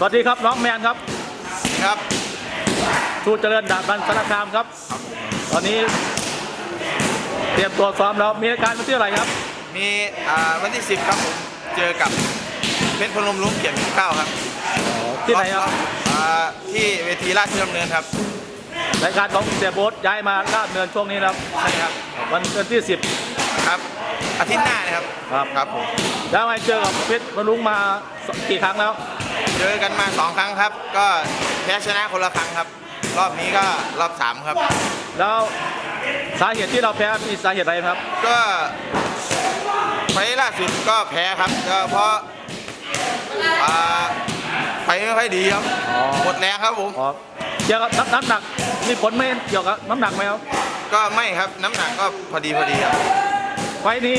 สวัสดีครับน้องแมนครับครับชูเจริญดาบบันสารคามครับ ตอนนี้เตรียมตัวซ้อมแล้วมีรายการวันที่อะไหรครับ มีอ่าวันที่ 10 ครับผม เจอกับเพชรพนมลุ้มเกียรติข้าวครับที่ไหนครับอ่าที่เวทีราชดำเนินครับ รายการของเสียโบ๊ทย้ายมาลาดเนินช่วงนี้นะครับ ใช่ครับ วันที่ครับ อาทิตย์หน้านะครับ ครับ ครับผม10แล้วไงเจอกับเพชรพลุงมากี่ครั้งแล้ว เจอกันมาสองครั้งครับ ก็แพ้ชนะคนละครั้งครับ รอบนี้ก็รอบสามครับ แล้วสาเหตุที่เราแพ้มีสาเหตุอะไรครับ ก็ไฟล์ล่าสุดก็แพ้ครับก็เพราะอ่าไฟไม่ค่อยดีครับอ๋อ หมดแรงครับผม อ๋อเกี่ยวกับน้ำน้ำหนักมีผลไหมเกี่ยวกับน้ำหนักไหมครับก็ไม่ครับน้ำหนักก็พอดีพอดีครับ ไฟล์นี้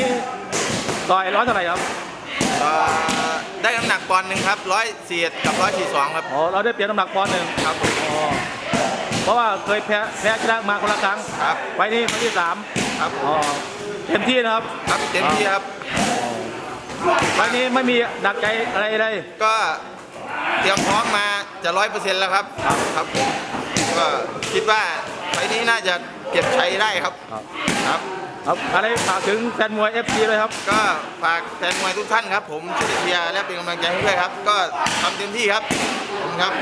ต่อยร้อยเท่าไหร่ครับ เอ่อได้น้ำหนั กปอนด์หนึ่งครับร้อยสี่กับร้อยสี่สองครับ อ๋อเราได้เปลี่ยนน้ำหนักปอนด์หนึ่งครับผม อ๋อเพราะว่าเคยแพ้แพ้ชนะมาคนละครั้งครับ ไฟล์นี้ไฟล์ที่สามครับอ๋อเต็มที่นะครับครับเต็มที่ครับ ไฟล์นี้ไม่มีหนักใจอะไรเลย ก็เตรียมพร้อมมาจะร้อยเปอร์เซ็นต์แล้วครับ ครับผมก็คิดว่าไฟล์นี้น่าจะเก็บชัยได้ครับ ครับ ครับอะไรฝากถึงแฟนมวย FC เลยครับ ก็ฝากแฟนมวยทุกท่านครับ ผมช่วยเชียร์และเป็นกำลังใจให้ด้วยครับ ก็ทำเต็มที่ครับผมครับ